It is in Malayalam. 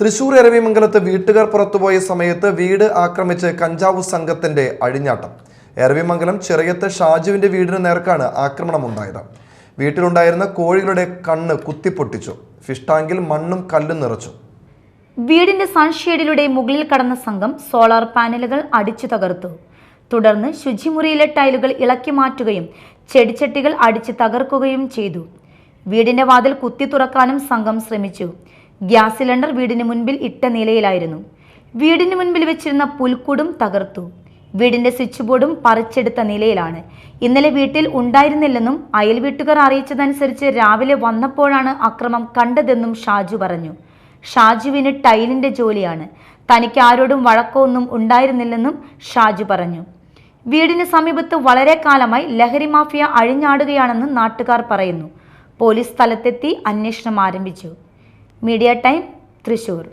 തൃശൂർ എരവിമംഗലത്ത് വീട്ടുകാർ പുറത്തുപോയ സമയത്ത് വീട് ആക്രമിച്ച് കഞ്ചാവ് സംഘത്തിന്റെ അഴിഞ്ഞാട്ടം. എരവിമംഗലം ചെറിയത്ത് ഷാജുവിന്റെ വീടിന് നേർക്കാണ് ആക്രമണമുണ്ടായത്. വീട്ടിലുണ്ടായിരുന്ന കോഴികളുടെ കണ്ണ് കുത്തിപ്പൊട്ടിച്ചു. ഫിഷ് ടാങ്കിൽ മണ്ണും കല്ലും നിറച്ചു. വീടിന്റെ സൺഷെയ്ഡിലൂടെ മുകളിൽ കടന്ന സംഘം സോളാർ പാനലുകൾ അടിച്ചു തകർത്തു. തുടർന്ന് ശുചിമുറിയിലെ ടൈലുകൾ ഇളക്കി മാറ്റുകയും ചെടിച്ചട്ടികൾ അടിച്ചു തകർക്കുകയും ചെയ്തു. വീടിന്റെ വാതിൽ കുത്തി തുറക്കാനും സംഘം ശ്രമിച്ചു. ഗ്യാസ് സിലിണ്ടർ വീടിന് മുൻപിൽ ഇട്ട നിലയിലായിരുന്നു. വീടിന് മുൻപിൽ വെച്ചിരുന്ന പുൽക്കൂടും തകർത്തു. വീടിന്റെ സ്വിച്ച് ബോർഡും പറിച്ചെടുത്ത നിലയിലാണ്. ഇന്നലെ വീട്ടിൽ ഉണ്ടായിരുന്നില്ലെന്നും അയൽ വീട്ടുകാർ അറിയിച്ചതനുസരിച്ച് രാവിലെ വന്നപ്പോഴാണ് അക്രമം കണ്ടതെന്നും ഷാജു പറഞ്ഞു. ഷാജുവിന് ടൈലിന്റെ ജോലിയാണ്. തനിക്ക് ആരോടും വഴക്കോ ഒന്നും ഉണ്ടായിരുന്നില്ലെന്നും ഷാജു പറഞ്ഞു. വീടിന് സമീപത്ത് വളരെ കാലമായി ലഹരി മാഫിയ അഴിഞ്ഞാടുകയാണെന്ന് നാട്ടുകാർ പറയുന്നു. പോലീസ് സ്ഥലത്തെത്തി അന്വേഷണം ആരംഭിച്ചു. Media time Thrissur